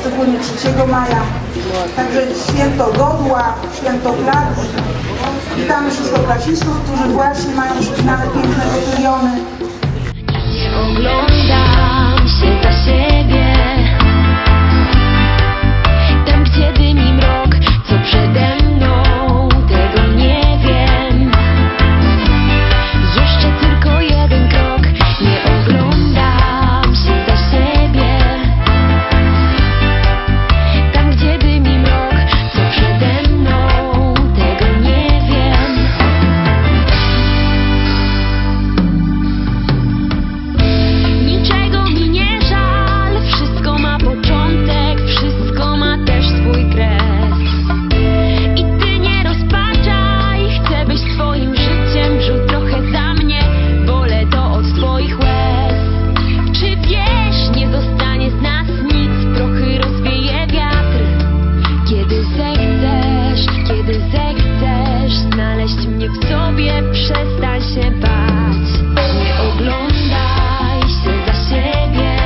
szczególnie 3 maja. Także święto godła, święto flagi. Witamy szóstoklasistów, którzy właśnie mają przypinane piękne kotyliony. Zechcesz znaleźć mnie w sobie, przestań się bać. Nie oglądaj się za siebie.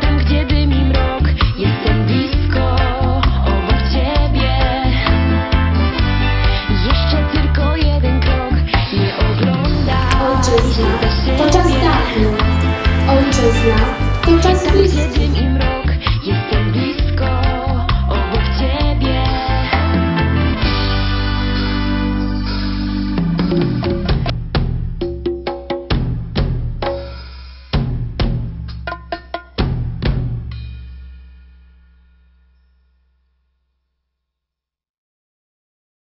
Tam, gdzie dymi mrok, jestem blisko, obok ciebie. Jeszcze tylko jeden krok, nie oglądaj Ojczyzna się za to czas siebie. dawny. Ojczyzna to czas bliski.